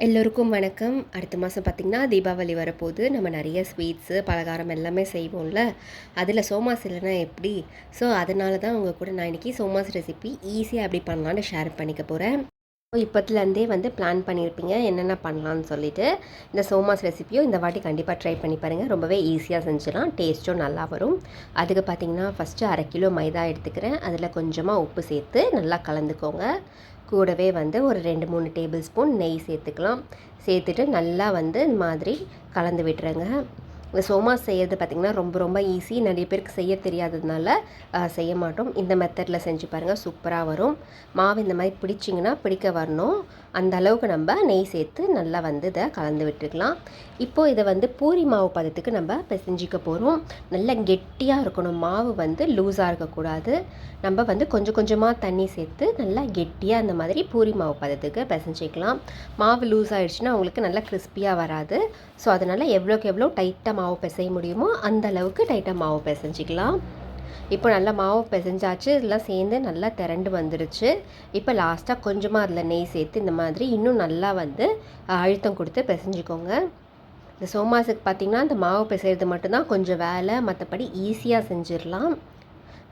எல்லோருக்கும் வணக்கம். அடுத்த மாதம் பார்த்திங்கன்னா தீபாவளி வரப்போகுது. நம்ம நிறைய ஸ்வீட்ஸு பலகாரம் எல்லாமே செய்வோம்ல. அதில் சோமாஸ் இல்லைன்னா எப்படி? ஸோ அதனால தான் உங்கள் கூட நான் இன்றைக்கி சோமாஸ் ரெசிபி ஈஸியாக எப்படி பண்ணலான்னு ஷேர் பண்ணிக்க போகிறேன் இப்போத்துலேருந்தே வந்து பிளான் பண்ணியிருப்பீங்க. என்னென்ன பண்ணலான்னு சொல்லிட்டு இந்த சோமாஸ் ரெசிப்பியும் இந்த வாட்டி கண்டிப்பாக ட்ரை பண்ணி பாருங்கள் ரொம்பவே ஈஸியாக செஞ்சிடலாம். டேஸ்ட்டும் நல்லா வரும். அதுக்கு பார்த்திங்கன்னா ஃபஸ்ட்டு அரை கிலோ மைதா எடுத்துக்கிறேன். அதில் கொஞ்சமாக உப்பு சேர்த்து நல்லா கலந்துக்கோங்க. கூடவே வந்து ஒரு ரெண்டு மூணு டேபிள் ஸ்பூன் நெய் சேர்த்துக்கலாம். சேர்த்துட்டு நல்லா வந்து இந்த மாதிரி கலந்து விட்டுருங்க. இந்த சோமா செய்கிறது பார்த்திங்கன்னா ரொம்ப ரொம்ப ஈஸி. நிறைய பேருக்கு செய்ய தெரியாததுனால செய்ய மாட்டோம். இந்த மெத்தடில் செஞ்சு பாருங்கள் சூப்பராக வரும். மாவு இந்த மாதிரி பிடிச்சிங்கன்னா பிடிக்க வரணும். அந்த அளவுக்கு நம்ம நெய் சேர்த்து நல்லா வந்து இதை கலந்து விட்டுக்கலாம். இப்போது இதை வந்து பூரி மாவு பதத்துக்கு நம்ம பிசைஞ்சிக்க போகிறோம் நல்லா கெட்டியாக இருக்கணும். மாவு வந்து லூஸாக இருக்கக்கூடாது. நம்ம வந்து கொஞ்சம் கொஞ்சமாக தண்ணி சேர்த்து நல்லா கெட்டியாக அந்த மாதிரி பூரி மாவு பதத்துக்கு பிசைஞ்சிக்கலாம். மாவு லூஸ் ஆகிடுச்சுன்னா உங்களுக்கு நல்லா கிறிஸ்பியாக வராது. ஸோ அதனால் எவ்வளோக்கு எவ்வளோ டைட்டாக மாவு பிசைய முடியுமோ அந்த அளவுக்கு டைட்டாக மாவு பிசைஞ்சிக்கலாம். இப்போ நல்லா மாவு பிசைஞ்சாச்சு இதெல்லாம் சேர்ந்து நல்லா திரண்டு வந்துடுச்சு இப்போ லாஸ்ட்டாக கொஞ்சமாக அதில் நெய் சேர்த்து இந்த மாதிரி இன்னும் நல்லா வந்து அழுத்தம் கொடுத்து பிசைஞ்சிக்கோங்க. இந்த சோமாசுக்கு பார்த்திங்கன்னா அந்த மாவு பிசைகிறது மட்டும்தான் கொஞ்சம் வேலை. மற்றபடி ஈஸியாக செஞ்சிடலாம்.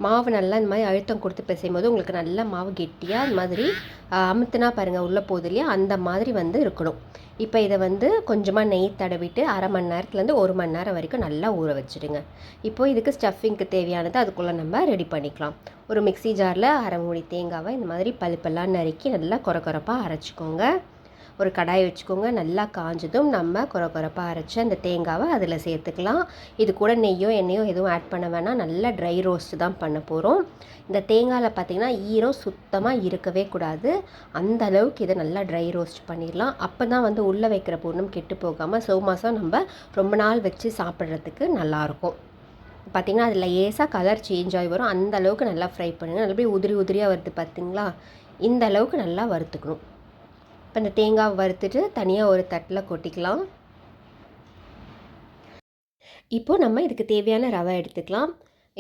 மாவு நல்லா இந்த மாதிரி அழுத்தம் கொடுத்து பிசையும் போது உங்களுக்கு நல்லா மாவு கெட்டியாக இந்த மாதிரி அமுத்துனா பாருங்கள் உள்ளே போகுது இல்லையா? அந்த மாதிரி வந்து இருக்கணும். இப்போ இதை வந்து கொஞ்சமாக நெய் தடவிட்டு அரை மணி நேரத்துலேருந்து ஒரு மணி நேரம் வரைக்கும் நல்லா ஊற வச்சுடுங்க. இப்போ இதுக்கு ஸ்டஃபிங்க்கு தேவையானது அதுக்குள்ளே நம்ம ரெடி பண்ணிக்கலாம். ஒரு மிக்சி ஜாரில் அரை மூடி தேங்காவை இந்த மாதிரி பழுப்பெல்லாம் நறுக்கி நல்லா குறை குறைப்பாக அரைச்சிக்கோங்க. ஒரு கடாய் வச்சுக்கோங்க. நல்லா காஞ்சதும் நம்ம குறை குறைப்பாக அரைச்சி அந்த தேங்காவை அதில் சேர்த்துக்கலாம். இது கூட நெய்யோ எண்ணெயோ எதுவும் ஆட் பண்ண வேணாம். நல்லா ட்ரை ரோஸ்ட் தான் பண்ண போகிறோம் இந்த தேங்காயில் பார்த்திங்கன்னா ஈரம் சுத்தமாக இருக்கவே கூடாது. அந்த அளவுக்கு இதை நல்லா ட்ரை ரோஸ்ட் பண்ணிடலாம். அப்போ தான் வந்து உள்ளே வைக்கிற பொண்ணும் கெட்டு போகாமல் சோ மாதம் நம்ம ரொம்ப நாள் வச்சு சாப்பிட்றதுக்கு நல்லாயிருக்கும். பார்த்திங்கன்னா அதில் ஏசாக கலர் சேஞ்ச் ஆகி வரும். அந்த அளவுக்கு நல்லா ஃப்ரை பண்ணுங்கள் நல்லபடியாக உதிரி உதிரியாக வருது பார்த்திங்களா இந்த அளவுக்கு நல்லா வறுத்துக்கணும். இப்போ இந்த தேங்காய் வறுத்துட்டு தனியாக ஒரு தட்டில் கொட்டிக்கலாம். இப்போது நம்ம இதுக்கு தேவையான ரவை எடுத்துக்கலாம்.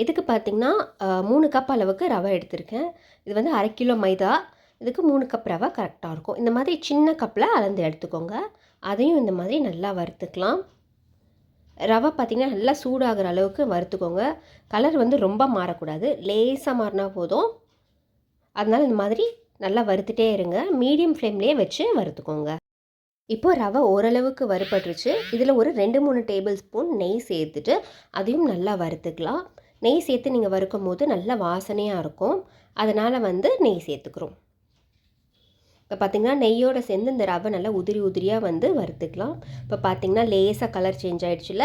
இதுக்கு பார்த்திங்கன்னா மூணு கப் அளவுக்கு ரவை எடுத்திருக்கேன். இது வந்து அரை கிலோ மைதா. இதுக்கு மூணு கப் ரவை கரெக்டாக இருக்கும். இந்த மாதிரி சின்ன கப்பில் அளந்து எடுத்துக்கோங்க. அதையும் இந்த மாதிரி நல்லா வறுத்துக்கலாம். ரவை பார்த்திங்கன்னா நல்லா சூடாகிற அளவுக்கு வறுத்துக்கோங்க. கலர் வந்து ரொம்ப மாறக்கூடாது. லேசாக மாறினா போதும். அதனால் இந்த மாதிரி நல்லா வறுத்துட்டே இருங்க. மீடியம் ஃப்ளேம்லேயே வச்சு வறுத்துக்கோங்க. இப்போ ரவை ஓரளவுக்கு வறுப்பட்டுருச்சு இதில் ஒரு ரெண்டு மூணு டேபிள் ஸ்பூன் நெய் சேர்த்துட்டு அதையும் நல்லா வறுத்துக்கலாம். நெய் சேர்த்து நீங்கள் வறுக்கும் போது நல்லா வாசனையாக இருக்கும். அதனால் வந்து நெய் சேர்த்துக்கிறோம். இப்போ பார்த்திங்கன்னா நெய்யோடு சேர்ந்து இந்த ரவை நல்லா உதிரி உதிரியாக வந்து வறுத்துக்கலாம். இப்போ பார்த்திங்கன்னா லேசாக கலர் சேஞ்ச் ஆகிடுச்சுல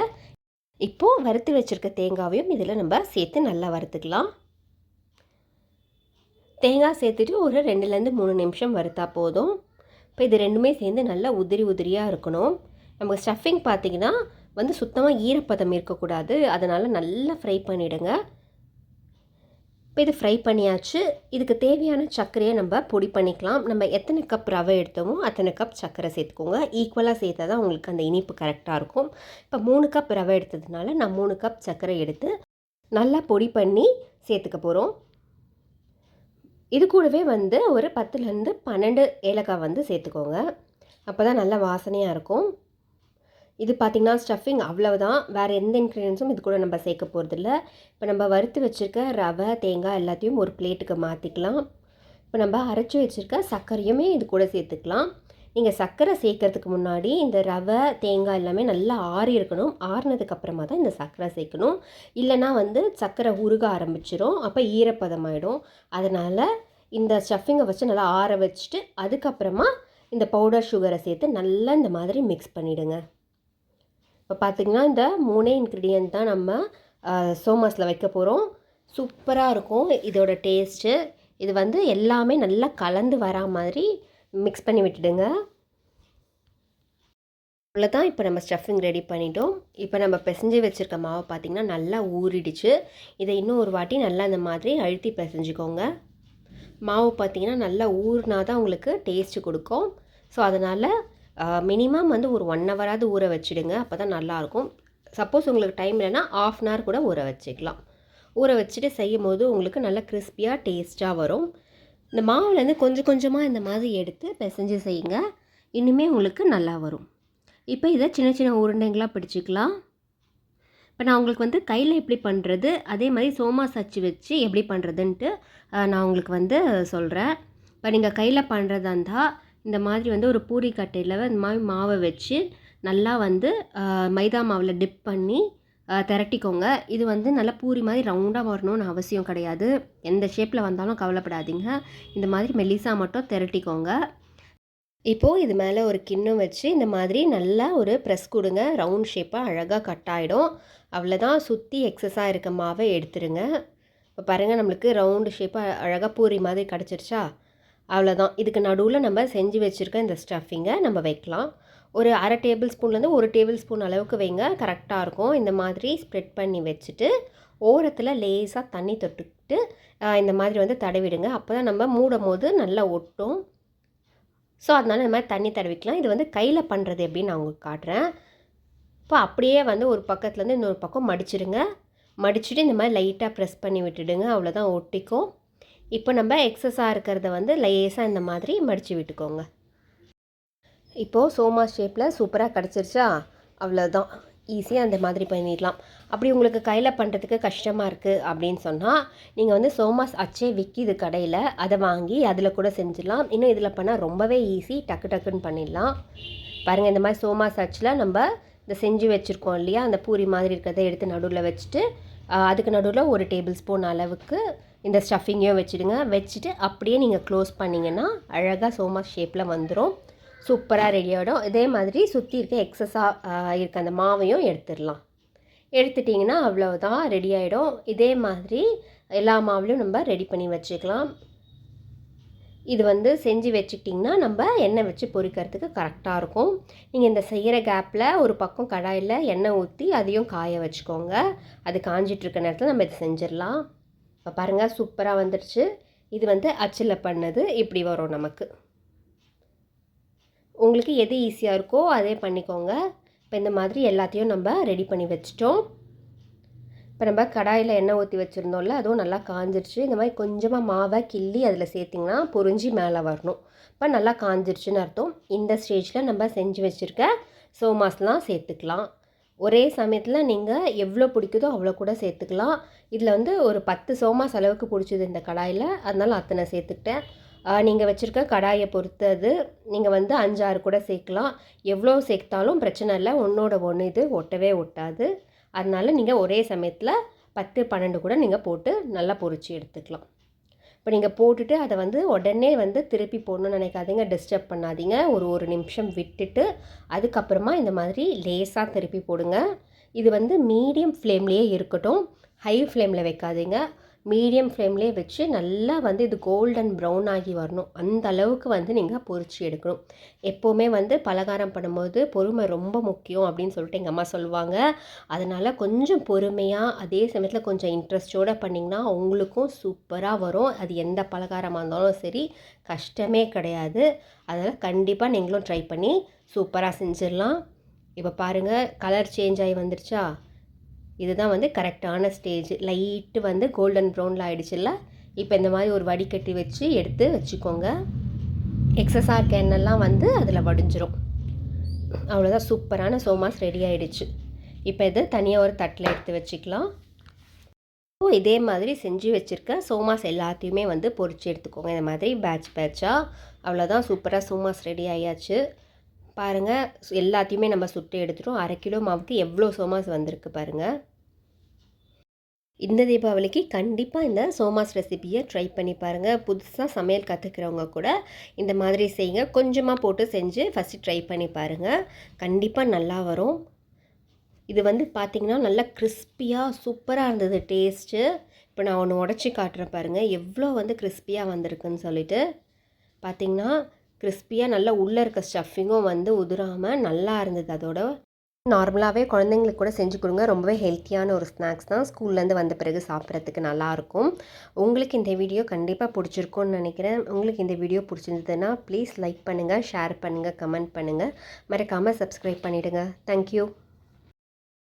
இப்போது வறுத்து வச்சுருக்க தேங்காவையும் இதில் நம்ம சேர்த்து நல்லா வறுத்துக்கலாம். தேங்காய் சேர்த்துட்டு ஒரு ரெண்டுலேருந்து மூணு நிமிஷம் வறுத்தா போதும். இப்போ இது ரெண்டுமே சேர்ந்து நல்லா உதிரி உதிரியாக இருக்கணும். நமக்கு ஸ்டஃபிங் பார்த்திங்கன்னா வந்து சுத்தமாக ஈரப்பதம் இருக்கக்கூடாது. அதனால் நல்லா ஃப்ரை பண்ணிவிடுங்க இப்போ இது ஃப்ரை பண்ணியாச்சு. இதுக்கு தேவையான சர்க்கரையை நம்ம பொடி பண்ணிக்கலாம். நம்ம எத்தனை கப் ரவை எடுத்தோமோ அத்தனை கப் சர்க்கரை சேர்த்துக்கோங்க. ஈக்குவலாக சேர்த்தா தான் உங்களுக்கு அந்த இனிப்பு கரெக்டாக இருக்கும். இப்போ மூணு கப் ரவை எடுத்ததுனால நான் மூணு கப் சர்க்கரை எடுத்து நல்லா பொடி பண்ணி சேர்த்துக்க போகிறோம் இது கூடவே வந்து ஒரு பத்துலேருந்து பன்னெண்டு ஏலக்காய் வந்து சேர்த்துக்கோங்க. அப்போ தான் நல்லா வாசனையாக இருக்கும். இது பார்த்திங்கன்னா ஸ்டஃபிங் அவ்வளவுதான். வேறு எந்த இன்க்ரீடியன்ஸும் இது கூட நம்ம சேர்க்க போகிறதில்ல இப்போ நம்ம வறுத்து வச்சுருக்க ரவை தேங்காய் எல்லாத்தையும் ஒரு பிளேட்டுக்கு மாற்றிக்கலாம் இப்போ நம்ம அரைச்சி வச்சுருக்க சர்க்கரையுமே இது கூட சேர்த்துக்கலாம். நீங்கள் சர்க்கரை சேர்க்கறதுக்கு முன்னாடி இந்த ரவை தேங்காய் எல்லாமே நல்லா ஆறி இருக்கணும். ஆறினதுக்கப்புறமா தான் இந்த சர்க்கரை சேர்க்கணும். இல்லைனா வந்து சர்க்கரை உருக ஆரம்பிச்சிடும் அப்போ ஈரப்பதமாயிடும். அதனால் இந்த ஸ்டஃபிங்கை வச்சு நல்லா ஆற வச்சுட்டு அதுக்கப்புறமா இந்த பவுடர் சுகரை சேர்த்து நல்லா இந்த மாதிரி மிக்ஸ் பண்ணிவிடுங்க இப்போ பார்த்திங்கன்னா இந்த மூணே இன்க்ரீடியன்ட் தான் நம்ம சோமாஸில் வைக்க போகிறோம் சூப்பராக இருக்கும். இதோட டேஸ்ட்டு இது வந்து எல்லாமே நல்லா கலந்து வரா மாதிரி மிக்ஸ் பண்ணி விட்டுடுங்க. தான் இப்போ நம்ம ஸ்டஃபிங் ரெடி பண்ணிட்டோம். இப்போ நம்ம பிசைஞ்சு வச்சுருக்க மாவை பார்த்திங்கன்னா நல்லா ஊறிடுச்சு. இதை இன்னும் ஒரு வாட்டி நல்லா இந்த மாதிரி அழுத்தி பிசைஞ்சிக்கோங்க. மாவு பார்த்திங்கன்னா நல்லா ஊறினா தான் உங்களுக்கு டேஸ்ட்டு கொடுக்கும். ஸோ அதனால் மினிமம் வந்து ஒரு ஒன் ஹவராவது ஊற வச்சுடுங்க. அப்போ தான் நல்லாயிருக்கும். சப்போஸ் உங்களுக்கு டைம் இல்லைன்னா ஆஃப் அன் ஹவர் கூட ஊற வச்சுக்கலாம். ஊற வச்சுட்டு செய்யும் போது உங்களுக்கு நல்லா கிறிஸ்பியாக டேஸ்ட்டாக வரும். இந்த மாவுலேருந்து கொஞ்சம் கொஞ்சமாக இந்த மாதிரி எடுத்து பிசைஞ்சு செய்யுங்க. இன்னுமே உங்களுக்கு நல்லா வரும். இப்போ இதை சின்ன சின்ன உருண்டைங்களாக பிடிச்சிக்கலாம். இப்போ நான் உங்களுக்கு வந்து கையில் எப்படி பண்ணுறது அதே மாதிரி சோமா சச்சு வச்சு எப்படி பண்ணுறதுன்ட்டு நான் உங்களுக்கு வந்து சொல்கிறேன். இப்போ நீங்கள் கையில் பண்ணுறதா இருந்தால் இந்த மாதிரி வந்து ஒரு பூரி கட்டையில் இந்த மாதிரி மாவை வச்சு நல்லா வந்து மைதா மாவில் டிப் பண்ணி திரட்டிக்கோங்க. இது வந்து நல்லா பூரி மாதிரி ரவுண்டாக வரணும்னு அவசியம் கிடையாது. எந்த ஷேப்பில் வந்தாலும் கவலைப்படாதீங்க. இந்த மாதிரி மெல்லிசாக மட்டும் திரட்டிக்கோங்க. இப்போது இது மேலே ஒரு கிண்ணம் வச்சு இந்த மாதிரி நல்லா ஒரு ப்ரெஸ் கொடுங்க. ரவுண்ட் ஷேப்பாக அழகாக கட் ஆகிடும் அவ்வளோதான் சுற்றி எக்ஸஸாக இருக்க மாவை எடுத்துருங்க. இப்போ பாருங்கள் நம்மளுக்கு ரவுண்டு ஷேப்பாக அழகாக பூரி மாதிரி கிடச்சிருச்சா? அவ்வளோதான் இதுக்கு நடுவில் நம்ம செஞ்சு வச்சுருக்க இந்த ஸ்டஃபிங்கை நம்ம வைக்கலாம். ஒரு அரை டேபிள் ஸ்பூன்லேருந்து ஒரு டேபிள் ஸ்பூன் அளவுக்கு வைங்க. கரெக்டாக இருக்கும். இந்த மாதிரி ஸ்ப்ரெட் பண்ணி வச்சுட்டு ஓரத்தில் லேஸாக தண்ணி தொட்டுக்கிட்டு இந்த மாதிரி வந்து தடவிடுங்க. அப்போ தான் நம்ம மூடும் போது நல்லா ஒட்டும். ஸோ அதனால் இந்த மாதிரி தண்ணி தடவிக்கலாம். இது வந்து கையில் பண்ணுறது எப்படின்னு நான் உங்களுக்கு காட்டுறேன். இப்போ அப்படியே வந்து ஒரு பக்கத்துலேருந்து இன்னொரு பக்கம் மடிச்சிடுங்க. மடிச்சுட்டு இந்த மாதிரி லைட்டாக ப்ரெஸ் பண்ணி விட்டுடுங்க. அவ்வளோதான் ஒட்டிக்கும். இப்போ நம்ம எக்ஸஸாக இருக்கிறத வந்து லேஸாக இந்த மாதிரி மடித்து விட்டுக்கோங்க. இப்போது சோமா ஷேப்பில் சூப்பராக கிடச்சிருச்சா? அவ்வளோதான் ஈஸியாக அந்த மாதிரி பண்ணிடலாம். அப்படி உங்களுக்கு கையில் பண்ணுறதுக்கு கஷ்டமாக இருக்குது அப்படின்னு சொன்னால் நீங்கள் வந்து சோமாஸ் அச்சே விற்கிது கடையில் அதை வாங்கி அதில் கூட செஞ்சிடலாம். இன்னும் இதில் பண்ணால் ரொம்பவே ஈஸி டக்கு டக்குன்னு பண்ணிடலாம். பாருங்கள் இந்த மாதிரி சோமாஸ் அச்சில் நம்ம இந்த செஞ்சு வச்சுருக்கோம் இல்லையா? அந்த பூரி மாதிரி இருக்கிறத எடுத்து நடுவில் வச்சுட்டு அதுக்கு நடுவில் ஒரு டேபிள் ஸ்பூன் அளவுக்கு இந்த ஸ்டஃபிங்கையும் வச்சுடுங்க. வச்சுட்டு அப்படியே நீங்கள் க்ளோஸ் பண்ணிங்கன்னா அழகாக சோமாஸ் ஷேப்பில் வந்துடும் சூப்பராக ரெடி ஆகிடும் இதே மாதிரி சுற்றி இருக்க எக்ஸஸாக இருக்க அந்த மாவையும் எடுத்துடலாம். எடுத்துட்டிங்கன்னா அவ்வளோதான் ரெடி ஆகிடும் இதே மாதிரி எல்லா மாவுலையும் நம்ம ரெடி பண்ணி வச்சுக்கலாம். இது வந்து செஞ்சு வச்சுக்கிட்டிங்கன்னா நம்ம எண்ணெய் வச்சு பொறிக்கிறதுக்கு கரெக்டாக இருக்கும். நீங்கள் இந்த செய்கிற கேப்பில் ஒரு பக்கம் கடாயில் எண்ணெய் ஊற்றி அதையும் காய வச்சுக்கோங்க. அது காஞ்சிட்ருக்க நேரத்தில் நம்ம இதை செஞ்சிடலாம். இப்போ பாருங்கள் சூப்பராக வந்துடுச்சு. இது வந்து அச்சில் பண்ணது இப்படி வரும் நமக்கு. உங்களுக்கு எது ஈஸியாக இருக்கோ அதே பண்ணிக்கோங்க. இப்போ இந்த மாதிரி எல்லாத்தையும் நம்ம ரெடி பண்ணி வச்சிட்டோம். இப்போ நம்ம கடாயில் எண்ணெய் ஊற்றி வச்சுருந்தோம்ல அதுவும் நல்லா காஞ்சிருச்சு. இந்த மாதிரி கொஞ்சமாக மாவை கிள்ளி அதில் சேர்த்திங்கன்னா பொறிஞ்சி மேலே வரணும். இப்போ நல்லா காஞ்சிருச்சுன்னு அர்த்தம். இந்த ஸ்டேஜில் நம்ம செஞ்சு வச்சுருக்க சோமாஸ்லாம் சேர்த்துக்கலாம். ஒரே சமயத்தில் நீங்கள் எவ்வளோ பிடிக்குதோ அவ்வளோ கூட சேர்த்துக்கலாம். இதில் வந்து ஒரு பத்து சோமாஸ் அளவுக்கு பிடிச்சது இந்த கடாயில். அதனால் அத்தனை சேர்த்துக்கிட்டேன். நீங்கள் வச்சுருக்க கடாயை பொறுத்தது நீங்கள் வந்து அஞ்சாறு கூட சேர்க்கலாம். எவ்வளோ சேர்த்தாலும் பிரச்சனை இல்லை. ஒன்றோட ஒன்று இது ஒட்டவே ஒட்டாது. அதனால் நீங்கள் ஒரே சமயத்தில் பத்து பன்னெண்டு கூட நீங்கள் போட்டு நல்லா பொறிச்சு எடுத்துக்கலாம். இப்போ நீங்கள் போட்டுட்டு அதை வந்து உடனே வந்து திருப்பி போடணும்னு நினைக்காதீங்க. டிஸ்டர்ப் பண்ணாதீங்க. ஒரு ஒரு நிமிஷம் விட்டுட்டு அதுக்கப்புறமா இந்த மாதிரி லேஸாக திருப்பி போடுங்க. இது வந்து மீடியம் ஃப்ளேம்லேயே இருக்கட்டும். ஹை ஃப்ளேமில் வைக்காதீங்க. மீடியம் ஃப்ளேம்லேயே வச்சு நல்லா வந்து இது கோல்டன் ப்ரௌன் ஆகி வரணும். அந்த அளவுக்கு வந்து நீங்கள் பொறிச்சு எடுக்கணும். எப்போவுமே வந்து பலகாரம் பண்ணும்போது பொறுமை ரொம்ப முக்கியம் அப்படின்னு சொல்லிட்டு எங்கள் அம்மா சொல்லுவாங்க. அதனால் கொஞ்சம் பொறுமையாக அதே சமயத்தில் கொஞ்சம் இன்ட்ரெஸ்டோடு பண்ணிங்கன்னா உங்களுக்கும் சூப்பராக வரும். அது எந்த பலகாரமாக இருந்தாலும் சரி கஷ்டமே கிடையாது. அதனால் கண்டிப்பாக நீங்களும் ட்ரை பண்ணி சூப்பராக செஞ்சிடலாம். இப்போ பாருங்கள் கலர் சேஞ்ச் ஆகி வந்துருச்சா? இதுதான் வந்து கரெக்டான ஸ்டேஜ். லைட்டு வந்து கோல்டன் ப்ரௌனில் ஆகிடுச்சுல்ல இப்போ இந்த மாதிரி ஒரு வடிகட்டி வச்சு எடுத்து வச்சுக்கோங்க. எக்ஸஸாக கேன்னெல்லாம் வந்து அதில் வடிஞ்சிரும். அவ்வளோதான் சூப்பரான சோமாஸ் ரெடி ஆகிடுச்சு இப்போ இது தனியாக ஒரு தட்டில் எடுத்து வச்சுக்கலாம். ஓ இதே மாதிரி செஞ்சு வச்சுருக்க சோமாஸ் எல்லாத்தையுமே வந்து பொறிச்சு எடுத்துக்கோங்க. இந்த மாதிரி பேட்ச் பேட்சாக அவ்வளோதான் சூப்பராக சோமாஸ் ரெடி ஆகியாச்சு பாருங்கள் எல்லாத்தையுமே நம்ம சுட்டு எடுத்துட்டோம். அரை கிலோ மாவுக்கு எவ்வளோ சோமாஸ் வந்திருக்கு பாருங்கள் இந்த தீபாவளிக்கு கண்டிப்பாக இந்த சோமாஸ் ரெசிபியை ட்ரை பண்ணி பாருங்கள் புதுசாக சமையல் கற்றுக்கிறவங்க கூட இந்த மாதிரி செய்யுங்க. கொஞ்சமாக போட்டு செஞ்சு ஃபஸ்ட்டு ட்ரை பண்ணி பாருங்கள் கண்டிப்பாக நல்லா வரும். இது வந்து பார்த்திங்கன்னா நல்லா கிறிஸ்பியாக சூப்பராக இருந்தது டேஸ்ட்டு இப்போ நான் ஒன்று உடச்சி காட்டுறேன் பாருங்கள் எவ்வளோ வந்து கிறிஸ்பியாக வந்திருக்குன்னு சொல்லிட்டு. பார்த்திங்கன்னா கிறிஸ்பியாக நல்லா உள்ளே இருக்க ஸ்டஃபிங்கும் வந்து உதிராமல் நல்லா இருந்தது. அதோட நார்மலாகவே குழந்தைங்களுக்கு கூட செஞ்சு கொடுங்க. ரொம்பவே ஹெல்த்தியான ஒரு ஸ்நாக்ஸ் தான். ஸ்கூல்லேருந்து வந்த பிறகு சாப்பிட்றதுக்கு நல்லாயிருக்கும் உங்களுக்கு இந்த வீடியோ கண்டிப்பாக பிடிச்சிருக்கும்னு நினைக்கிறேன். உங்களுக்கு இந்த வீடியோ பிடிச்சிருந்ததுன்னா ப்ளீஸ் லைக் பண்ணுங்கள் ஷேர் பண்ணுங்கள் கமெண்ட் பண்ணுங்கள் மறக்காமல் சப்ஸ்கிரைப் பண்ணிவிடுங்க தேங்க்யூ